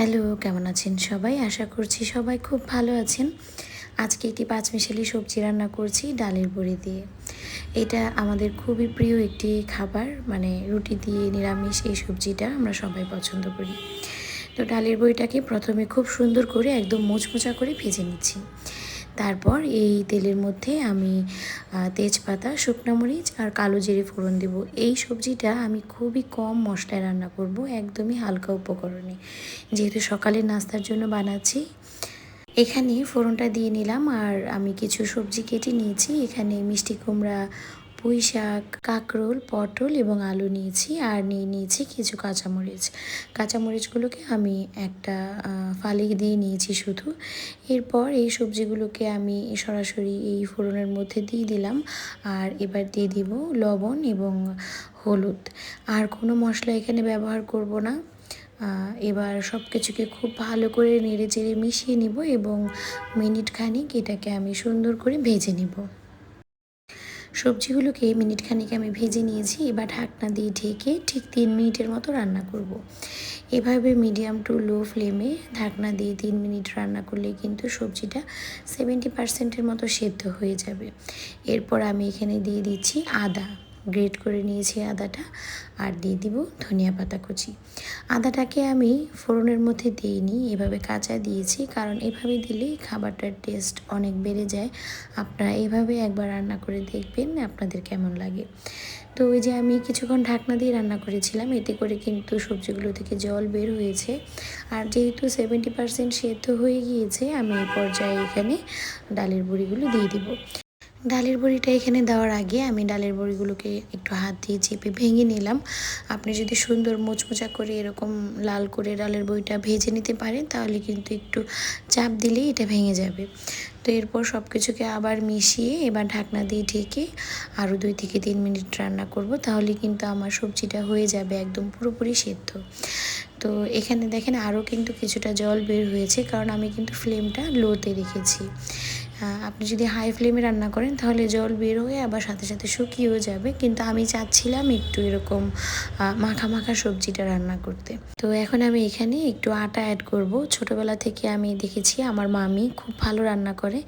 Hello, কেমন আছেন সবাই? আশা করছি সবাই খুব ভালো আছেন। আজকে একটি পাঁচমিশালি সবজি রান্না করছি, ডালের বড়ি দিয়ে। এটা আমাদের খুবই প্রিয় একটি খাবার মানে রুটি দিয়ে নিরামিষ এই সবজিটা আমরা সবাই পছন্দ করি। তো ডালের বড়িটাকে প্রথমে খুব সুন্দর করে একদম মোচমোচা করে ভেজে নিচ্ছি। তারপর এই তেলের মধ্যে আমি তেজপাতা, শুকনো মরিচ আর কালো জিরে ফোড়ন দেব। এই সবজিটা আমি খুবই কম মশলায় রান্না করব, একদমই হালকা উপকরণে। যেহেতু সকালে নাস্তার জন্য বানাচ্ছি, এখানে ফোড়নটা দিয়ে নিলাম আর আমি কিছু সবজি কেটে নিয়েছি। এখানে মিষ্টি কুমড়া পুঁই শাক কাঁকরোল, পটল এবং আলু নিয়েছি আর নিয়ে নিয়েছি কিছু কাঁচামরিচ। কাঁচামরিচগুলোকে আমি একটা ফালি দিয়ে নিয়েছি শুধু। এরপর এই সবজিগুলোকে আমি সরাসরি এই ফোড়নের মধ্যে দিয়ে দিলাম আর এবার দিয়ে দিব লবণ এবং হলুদ। আর কোনো মশলা এখানে ব্যবহার করব না। এবার সব কিছুকে খুব ভালো করে নেড়ে চেড়ে মিশিয়ে নিব এবং মিনিট খানিক এটাকে আমি সুন্দর করে ভেজে নিব। সবজিগুলোকে মিনিট খানিক আমি ভেজে নিয়েছি। এবার ঢাকনা দিয়ে ঢেকে ঠিক তিন মিনিটের মতো রান্না করব। এভাবে মিডিয়াম টু লো ফ্লেমে ঢাকনা দিয়ে তিন মিনিট রান্না করলে কিন্তু সবজিটা সেভেন্টি পার্সেন্টের মতো সেদ্ধ হয়ে যাবে। এরপর আমি এখানে দিয়ে দিচ্ছি আদা। গ্রেট করে নিয়েছি আদাটা আর দিয়ে দিব ধনিয়া পাতা কুচি। আদাটাকে আমি ফোড়নের মধ্যে দিইনি, এভাবে কাঁচা দিয়েছি কারণ এভাবে দিলেই খাবারটার টেস্ট অনেক বেড়ে যায়। আপনারা এভাবে একবার রান্না করে দেখবেন আপনাদের কেমন লাগে। তো ওই যে আমি কিছুক্ষণ ঢাকনা দিয়ে রান্না করেছিলাম, এতে করে কিন্তু সবজিগুলো থেকে জল বের হয়েছে। আর যেহেতু সেভেন্টি পার্সেন্ট সেদ্ধ হয়ে গিয়েছে, আমি এই পর্যায়ে এখানে ডালের বড়িগুলো দিয়ে দিব। ডালের বড়িটা এখানে দেওয়ার আগে আমি ডালের বড়িগুলোকে একটু হাত দিয়ে চেপে ভেঙে নিলাম। আপনি যদি সুন্দর মোচমোচা করে এরকম লাল করে ডালের বড়িটা ভেজে নিতে পারেন, তাহলে কিন্তু একটু চাপ দিলেই এটা ভেঙে যাবে। তো এরপর সব কিছুকে আবার মিশিয়ে এবার ঢাকনা দিয়ে ঢেকে আরও দুই থেকে তিন মিনিট রান্না করব, তাহলে কিন্তু আমার সবজিটা হয়ে যাবে একদম পুরোপুরি সেদ্ধ। তো এখানে দেখেন আরও কিন্তু কিছুটা জল বের হয়েছে, কারণ আমি কিন্তু ফ্লেমটা লোতে রেখেছি। আপনি যদি হাই ফ্লেমে রান্না করেন, তাহলে জল বের হয়ে আবার সাথে সাথে শুকিয়েও যাবে। কিন্তু আমি চাচ্ছিলাম একটু এরকম মাখা মাখা সবজিটা রান্না করতে। তো এখন আমি এখানে একটু আটা অ্যাড করব। ছোটবেলা থেকে আমি দেখেছি আমার মামি খুব ভালো রান্না করে।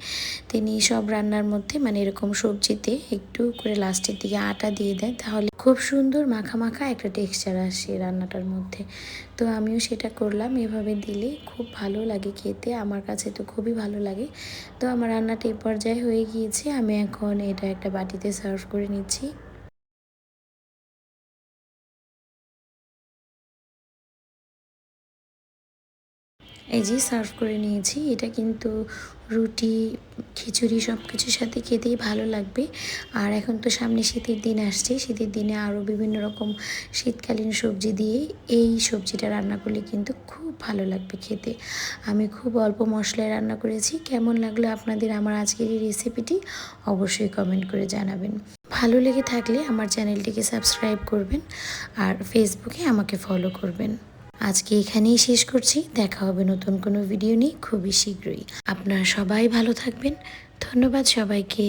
তিনি সব রান্নার মধ্যে মানে এরকম সবজিতে একটু করে লাস্টের দিকে আটা দিয়ে দেয়। তাহলে খুব সুন্দর মাখা মাখা একটা টেক্সচার আসে রান্নাটার মধ্যে। তো আমিও সেটা করলাম, এভাবে দিলে খুব ভালো লাগে খেতে, আমার কাছে তো খুবই ভালো লাগে। তো আমার রান্নাটা এই পর্যায়ে হয়ে গিয়েছে, আমি এখন এটা একটা বাটিতে সার্ভ করে নিচ্ছি। এই যে সার্ভ করে নিয়েছি, এটা কিন্তু রুটি, খিচুড়ি সব কিছুর সাথে খেতেই ভালো লাগবে। আর এখন তো সামনে শীতের দিন আসছে, শীতের দিনে আরও বিভিন্ন রকম শীতকালীন সবজি দিয়ে এই সবজিটা রান্না করলে কিন্তু খুব ভালো লাগবে খেতে। আমি খুব অল্প মশলায় রান্না করেছি, কেমন লাগল আপনাদের আমার আজকের এই রেসিপিটি অবশ্যই কমেন্ট করে জানাবেন। ভালো লেগে থাকলে আমার চ্যানেলটিকে সাবস্ক্রাইব করবেন আর ফেসবুকে আমাকে ফলো করবেন। আজকে এখানেই শেষ করছি। দেখা হবে নতুন কোনো ভিডিও নিয়ে খুবই শীঘ্রই। আপনারা সবাই ভালো থাকবেন। ধন্যবাদ সবাইকে।